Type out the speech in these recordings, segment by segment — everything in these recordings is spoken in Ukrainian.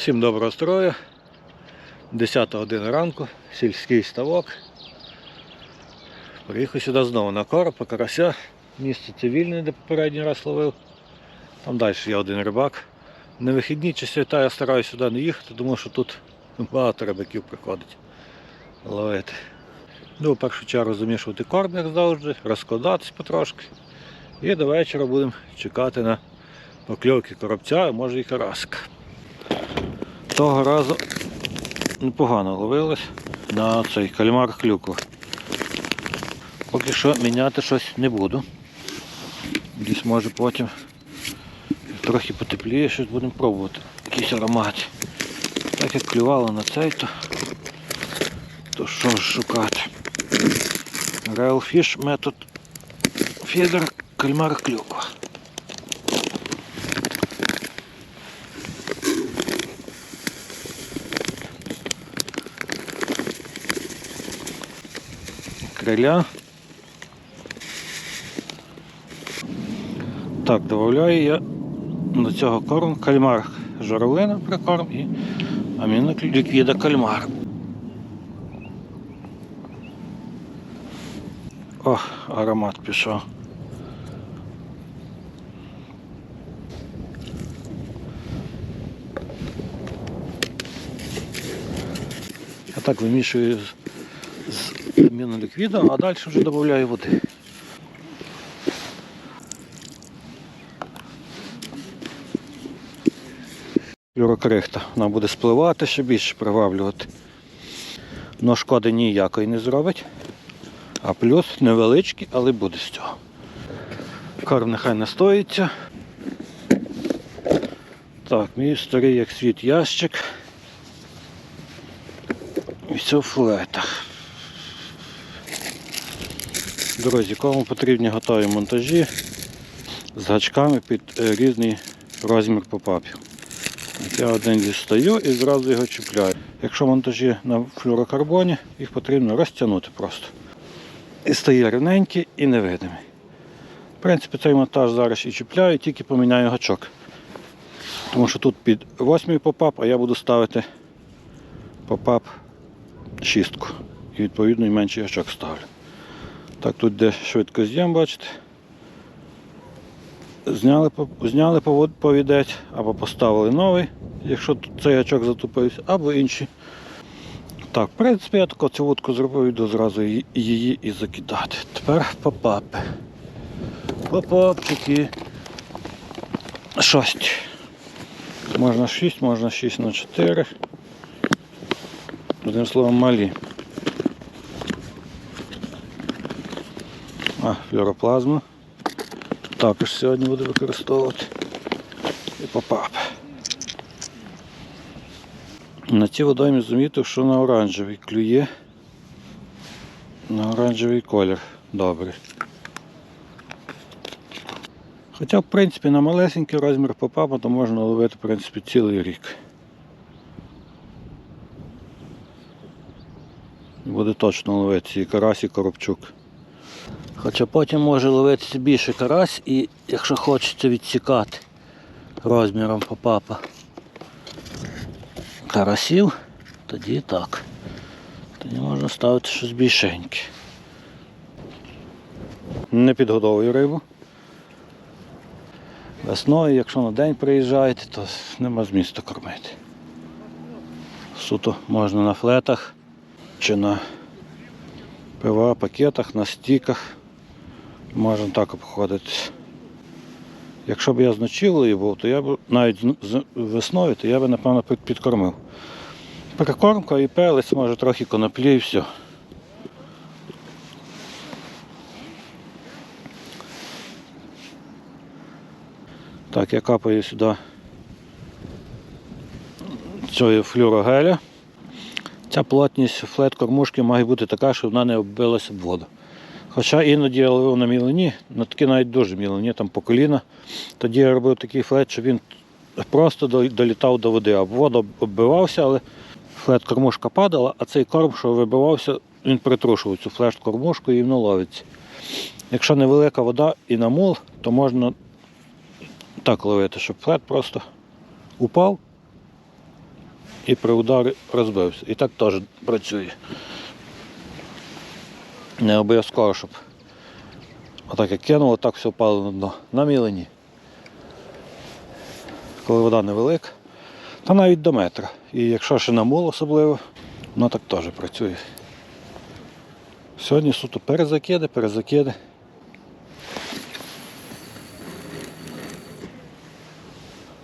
Всім доброго строю. 10 година ранку, сільський ставок. Приїхав сюди знову на коропа, карася. Місце цивільне, де попередній раз ловив. Там далі є один рибак. На вихідні чи свята я стараюся сюди не їхати, тому що тут багато рибаків приходить ловити. Ну, в першу чергу замішувати корм, як завжди, розкладатись потрошки. І до вечора будемо чекати на покльовки коробця, а може і караска. Того разу непогано ловилось на цей кальмар клюку. Поки що міняти щось не буду. Десь може потім трохи потепліє, щось будемо пробувати. Якийсь аромат. Так як клювало на цей, то, то що ж шукати. Real Fish метод фідер кальмар клюква. Криля. Так, додаю я до цього корм кальмар журавлина прикорм і аміноліквіда кальмар. О, аромат пішов. Я так вимішую з з а далі вже додаю води. Юрокрихта. Вона буде спливати, ще більше приваблювати. Но шкоди ніякої не зробить. А плюс невеличкий, але буде з цього. Корм нехай настоїться. Так, мій старий як світ ящик. І все в флетах. Друзі, кому потрібні готові монтажі з гачками під е, різний розмір попапів. Я один дістаю і зразу його чіпляю. Якщо монтажі на флюрокарбоні, їх потрібно розтягнути просто. І стає рівненький і невидимий. В принципі, цей монтаж зараз і чіпляю, тільки поміняю гачок. Тому що тут під 8 попап, а я буду ставити попап шістку. І відповідно і менший гачок ставлю. Так, тут де швидко з'єм, бачите. Зняли, зняли повідець або поставили новий, якщо тут цей гачок затупився, або інший. Так, в принципі, я таку цю вудку зробив, йду зразу її, і закидати. Тепер попапи. Попапчики. Шість. Можна 6, можна 6 на 4. Одним словом, малі. А, флюроплазма. Також сьогодні буду використовувати. І попап. На цій водоймі замітив, що на оранжевий клює. На оранжевий колір добрий. Хоча, в принципі, на малесенький розмір попапа то можна ловити в принципі, цілий рік. Буде точно ловити і карась, і коробчук. Хоча потім може ловитися більше карась і якщо хочеться відсікати розміром попапа карасів, тоді так. Тоді можна ставити щось більшеньке. Не підгодовую рибу. Весною, якщо на день приїжджаєте, то нема змісту кормити. Суто можна на флетах чи на ПВА пакетах, на стіках. Можна так обходитись. Якщо б я з був, то я б навіть весною, то я б напевно підкормив. Прикормка і пелець, може трохи коноплі і все. Так, я капаю сюди цього флюрогеля. Ця плотність флет кормушки має бути така, щоб вона не оббилася об воду. Хоча іноді я ловив на мілині, на такі навіть дуже мілині, там по коліна. Тоді я робив такий флет, щоб він просто долітав до води. А вода оббивався, але флет кормушка падала, а цей корм, що вибивався, він притрушував цю флеш кормушку і воно ловиться. Якщо невелика вода і на то можна так ловити, щоб флет просто упав і при ударі розбився. І так теж працює. Не обов'язково, щоб отак як кинуло, так все впало на дно. На мілені. Коли вода невелика, та навіть до метра. І якщо ще на мул особливо, воно так теж працює. Сьогодні суто перезакиди, перезакиди.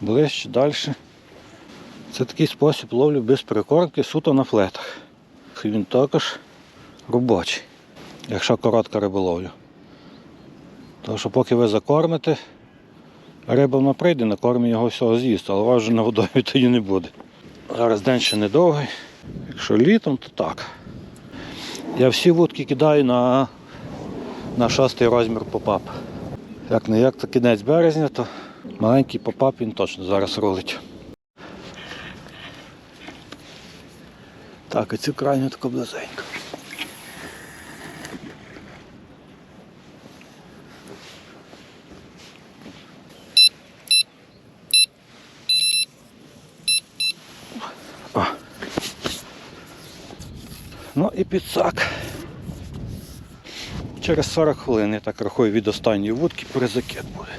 Ближче, далі. Це такий спосіб ловлі без прикормки суто на флетах. Він також робочий, якщо коротка риболовля. Тому що поки ви закормите, риба вона прийде, на кормі його всього з'їсти, але вас вже на водою тоді не буде. Зараз день ще недовгий. Якщо літом, то так. Я всі вудки кидаю на, на шостий розмір попап. Як не як, то кінець березня, то маленький попап він точно зараз рулить. Так, і цю крайню таку близенько. Ну і підсак. Через 40 хвилин, я так рахую, від останньої вудки перезакид буде.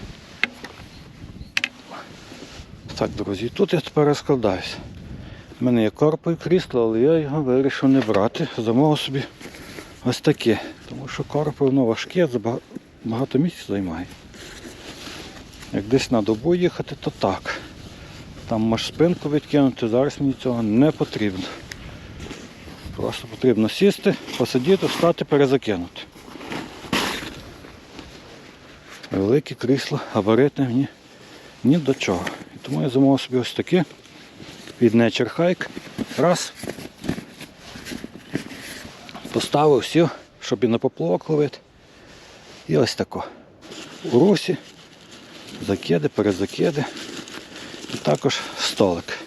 Так, друзі, тут я тепер розкладаюся. У мене є корпо і крісло, але я його вирішив не брати. Замовив собі ось таке. Тому що корпо воно важке, багато місця займає. Як десь на добу їхати, то так. Там можеш спинку відкинути, зараз мені цього не потрібно. Просто потрібно сісти, посидіти, встати, перезакинути. Велике крісло, габаритне мені ні до чого. І тому я замовив собі ось таке від Nature Hike. Раз. Поставив сів, щоб і на поплавок ловити. І ось тако. У русі, закиди, перезакиди. І також столик.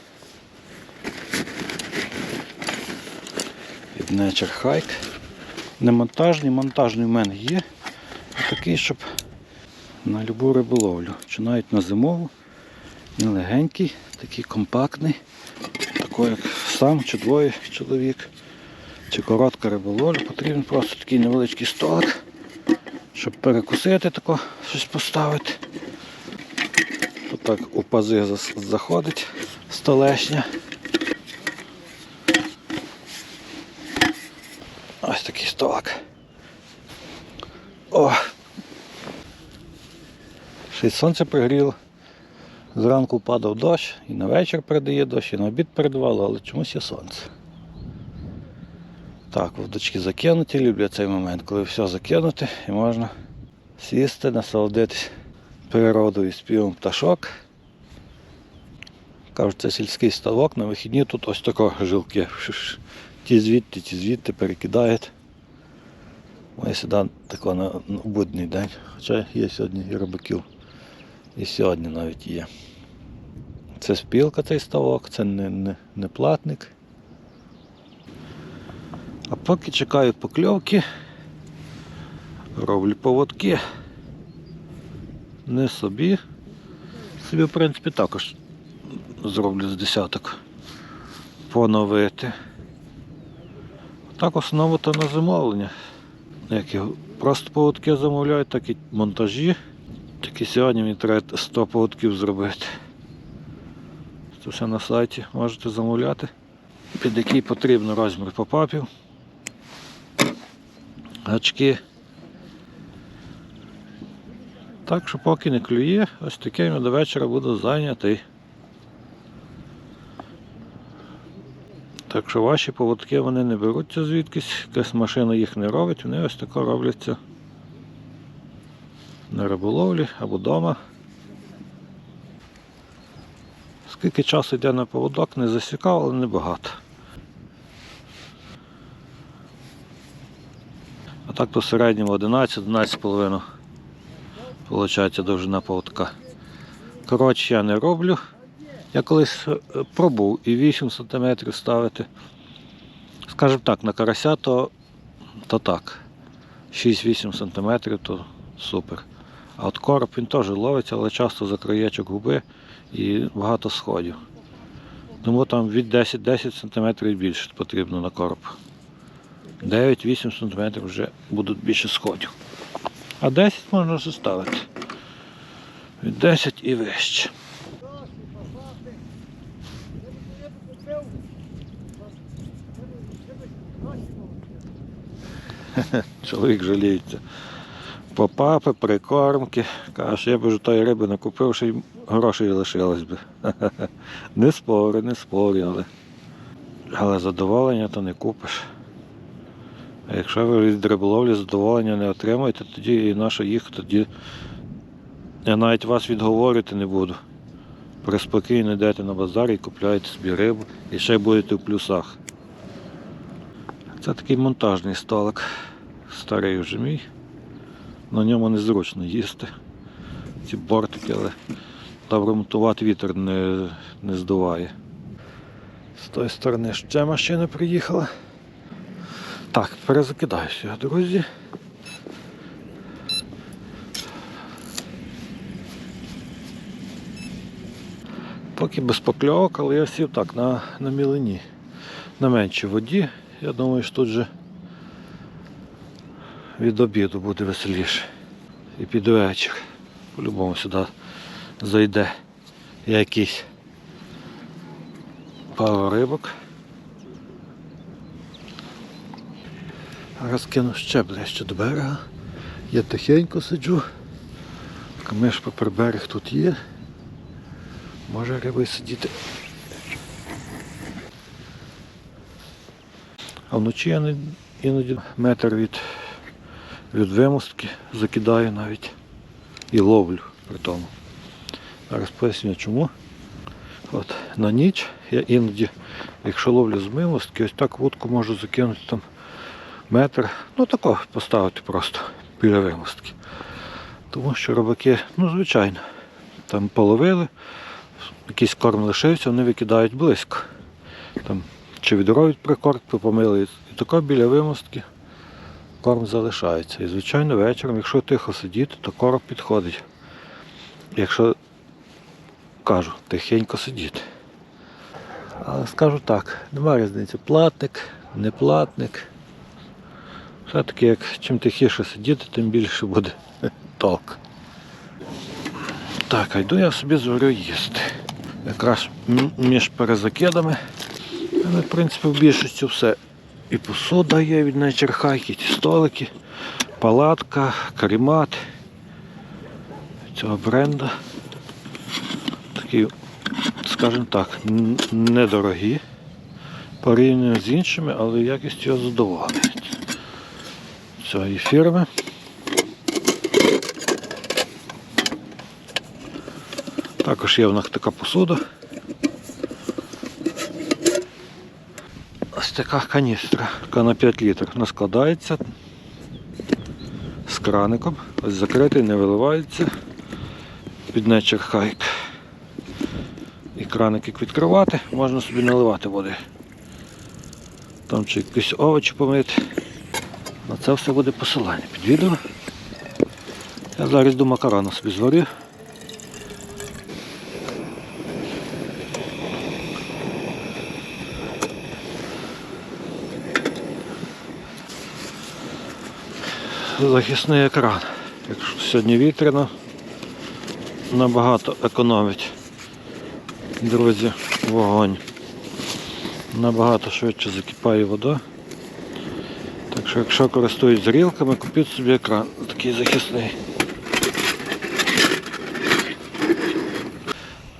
Nature Hike. Не монтажний, в мене є. Такий, щоб на любу риболовлю. Чи навіть на зимову. Він легенький, такий компактний. Такий, як сам чи двоє чоловік. Чи коротка риболовля. Потрібен просто такий невеличкий столик, щоб перекусити тако, щось поставити. Тут так у пази заходить столешня. Такий столик. О! Ще й сонце пригріло. Зранку падав дощ, і на вечір передає дощ, і на обід передавало, але чомусь є сонце. Так, водочки закинуті, люблю цей момент, коли все закинути і можна сісти, насолодитись природою, співом пташок. Кажуть, це сільський ставок, на вихідні тут ось тако жилки. Ті звідти, ті звідти перекидають. Ми сюди тако на, будній день. Хоча є сьогодні і рибаків. І сьогодні навіть є. Це спілка цей ставок, це не, не, не платник. А поки чекаю покльовки, роблю поводки. Не собі. Собі, в принципі, також зроблю з десяток. Поновити. Так основно то на замовлення. Як його просто поводки замовляють, так і монтажі. Тільки сьогодні мені треба 100 поводків зробити. Це все на сайті можете замовляти. Під який потрібен розмір попапів. Гачки. Так що поки не клює, ось таким я до вечора буду зайнятий. Так що ваші поводки вони не беруться звідкись, якась машина їх не робить, вони ось тако робляться на риболовлі або вдома. Скільки часу йде на поводок, не засікав, але небагато. А так то в середньому 11-12,5 виходить довжина поводка. Коротше, я не роблю. Я колись е, пробував і 8 см ставити. Скажімо так, на карася то, то так. 6-8 см то супер. А от короб він теж ловиться, але часто за краєчок губи і багато сходів. Тому там від 10-10 см більше потрібно на короб. 9-8 см вже будуть більше сходів. А 10 можна заставити. Від 10 і вище. Чоловік жаліється. По папи, прикормки. Каже, я б вже тої риби не купив, ще й грошей лишилось би. Не спори, не спорю, але. Але задоволення то не купиш. А якщо ви від риболовлі задоволення не отримаєте, тоді і наша їх, тоді я навіть вас відговорити не буду. Приспокійно йдете на базар і купляєте собі рибу і ще будете в плюсах. Це такий монтажний столик. Старий вже мій. На ньому незручно їсти. Ці бортики, але добре монтувати вітер не, не здуває. З тої сторони ще машина приїхала. Так, перезакидаюся, друзі. Поки без покльовок, але я сів так на, на мілині. На меншій воді. Я думаю, що тут же від обіду буде веселіше. І під вечір. По-любому сюди зайде якийсь пару рибок. Розкину ще ближче до берега. Я тихенько сиджу. Камиш попер берег тут є. Може риба й сидіти. А вночі я іноді метр від, від вимостки закидаю навіть і ловлю при тому. Зараз поясню чому. От, на ніч я іноді, якщо ловлю з вимостки, ось так вудку можу закинути там метр, ну тако поставити просто біля вимостки. Тому що рибаки, ну звичайно, там половили, якийсь корм лишився, вони викидають близько. Там, чи відро прикорм помили, і тако біля вимостки корм залишається. І звичайно вечором, якщо тихо сидіти, то корм підходить. Якщо кажу, тихенько сидіти. Але скажу так, немає різниці, платник, не платник. Все-таки як чим тихіше сидіти, тим більше буде толк. Так, а йду я собі зварю їсти. Якраз між перезакидами. Але, в принципі, в більшості все. І посуда є від найчерхайки, ті столики, палатка, карімат цього бренда. Такі, скажімо так, недорогі порівняно з іншими, але якість його задоволює. Цієї фірми. Також є в них така посуда. Ось така каністра, яка на 5 літрів. Вона складається з краником. Ось закритий, не виливається. Під неї черхайк. І краник як відкривати, можна собі наливати води. Там чи якісь овочі помити. На це все буде посилання під відео. Я зараз до макарона собі зварю. Захисний екран. Якщо сьогодні вітряно, набагато економить. Друзі, вогонь. Набагато швидше закипає вода. Так що, якщо користують зрілками, купіть собі екран такий захисний.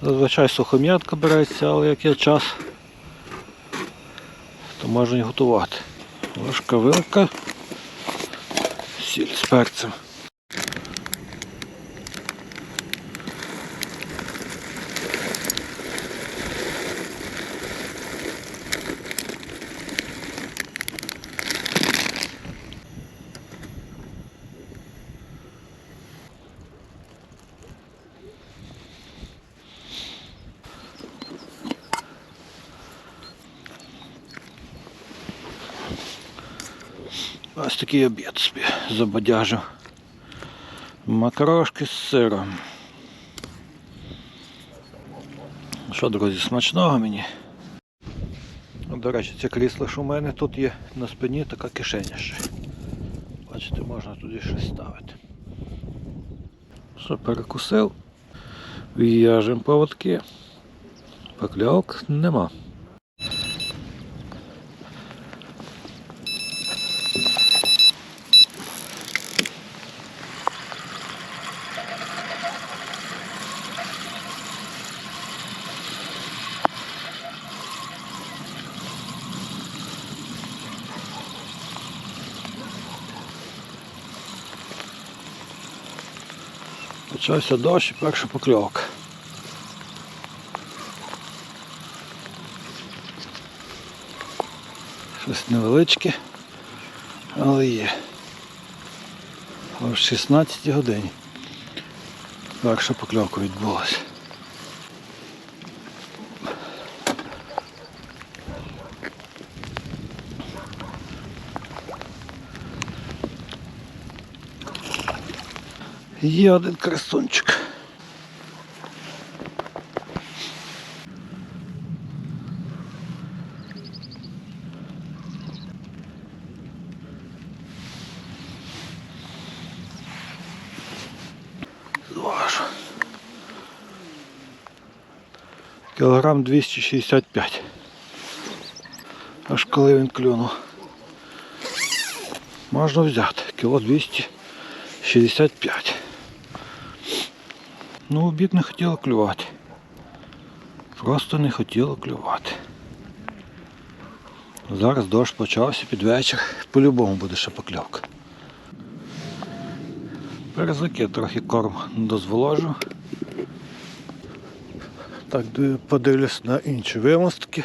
Зазвичай сухом'ятка береться, але як є час, то можна і готувати. Ложка вилка, перцем. Ось такий обід собі забадяжу. Макарошки з сиром. Що, друзі, смачного мені. Ну, До речі, це крісло, що в мене тут є на спині така кишеня ще. Бачите, можна туди щось ставити. Що, перекусив, в'яжемо поводки. Покльовок нема. Почався дощ і перша покльовка. Щось невеличке, але є. О 16 годині. Перша покльовка відбулася. Є один красунчик. Зважу. Кілограм 265. Аж коли він клюнув. Можна взяти. Кіло 265. Ну, обід не хотіло клювати. Просто не хотіло клювати. Зараз дощ почався під вечір. По-любому буде ще покльовка. Перезаки трохи корм дозволожу. Так, подивлюсь на інші вимостки.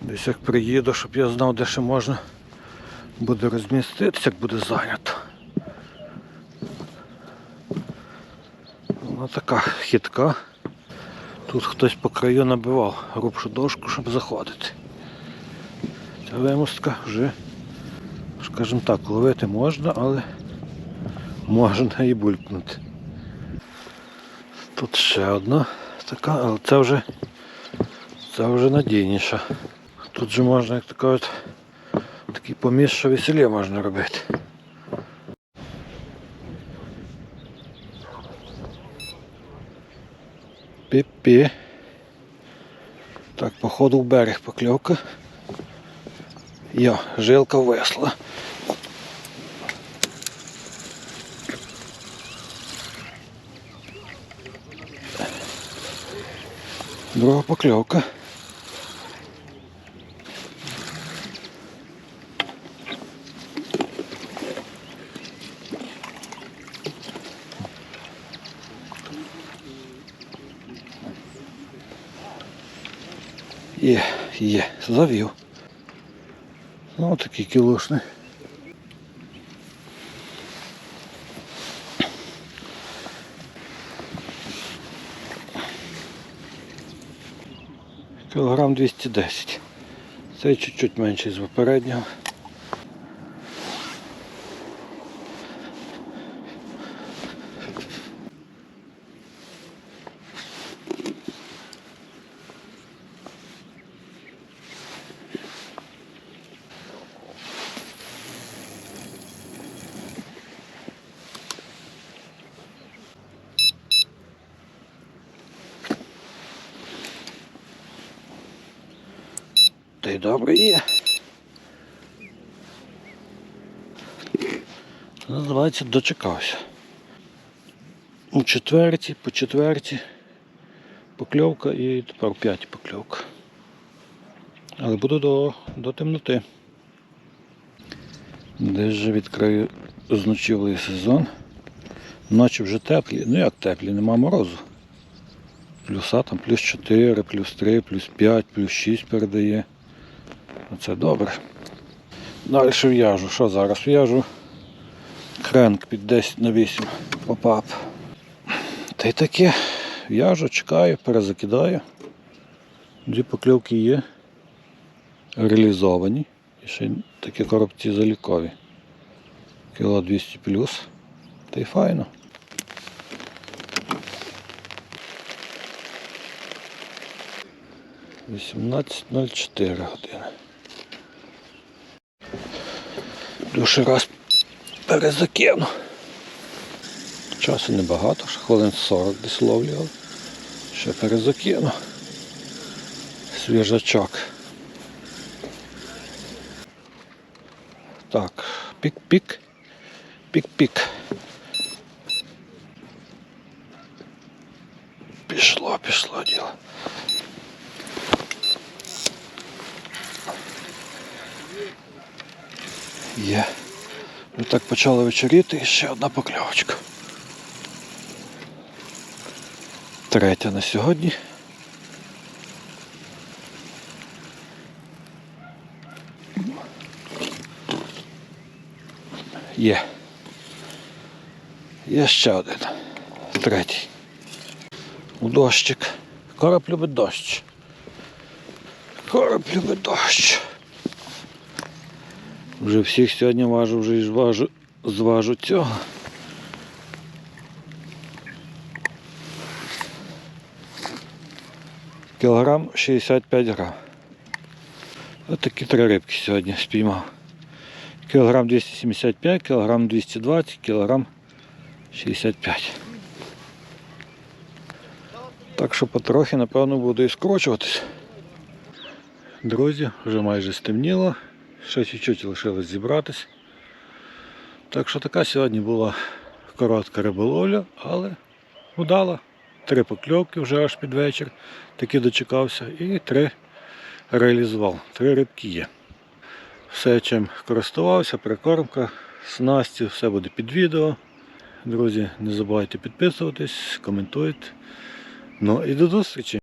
Десь як приїду, щоб я знав, де ще можна буде розміститися, як буде зайнято. Вона така хитка. Тут хтось по краю набивав грубшу дошку, щоб заходити. Ця вимостка вже, скажімо так, ловити можна, але можна і булькнути. Тут ще одна така, але це вже це вже надійніша. Тут же можна, як то кажуть, такий поміст, що веселі можна робити. Пі-пі. Так, походу в берег покльовка. Йо, жилка весла. Друга покльовка. Є, є, завів. Ну, такий кілошний. Кілограм 210. Це чуть-чуть менший з попереднього. Та й добре є. Це Називається дочекався. У четверті, по четверті покльовка і тепер у п'яті покльовка. Але буду до, до темноти. Десь вже відкрию зночівлий сезон. Ночі вже теплі. Ну як теплі, нема морозу. Плюса там плюс 4, плюс 3, плюс 5, плюс 6 передає. Це добре. Далі в'яжу. Що зараз в'яжу? Хренк під 10 на 8 попап. Та й таке. В'яжу, чекаю, перезакидаю. Дві покльовки є. Реалізовані. І ще такі коробці залікові. Кіло 200 плюс. Та й файно. 18.04 години. Дуже раз перезакину. Часу небагато, ще хвилин 40 десь ловлю, ще перезакину. Свіжачок. Так, пік-пік. Пік-пік. Пішло, пішло діло. Є. Ну так почало вечоріти і ще одна покльовочка. Третя на сьогодні. Є. Є ще один. Третій. У дощик. Короб любить дощ. Короб любить дощ. Вже всіх сьогодні важу, вже і зважу, зважу цього. Кілограм 65 грам. Ось такі три рибки сьогодні спіймав. Кілограм 275, кілограм 220, кілограм 65. Так що потрохи, напевно, буду і скорочуватись. Друзі, вже майже стемніло. Ще чуть-чуть лишилось зібратись. Так що така сьогодні була коротка риболовля, але удала. Три покльовки вже аж під вечір. Таки дочекався і три реалізував. Три рибки є. Все, чим користувався, прикормка, снасті, все буде під відео. Друзі, не забувайте підписуватись, коментуйте. Ну і до зустрічі!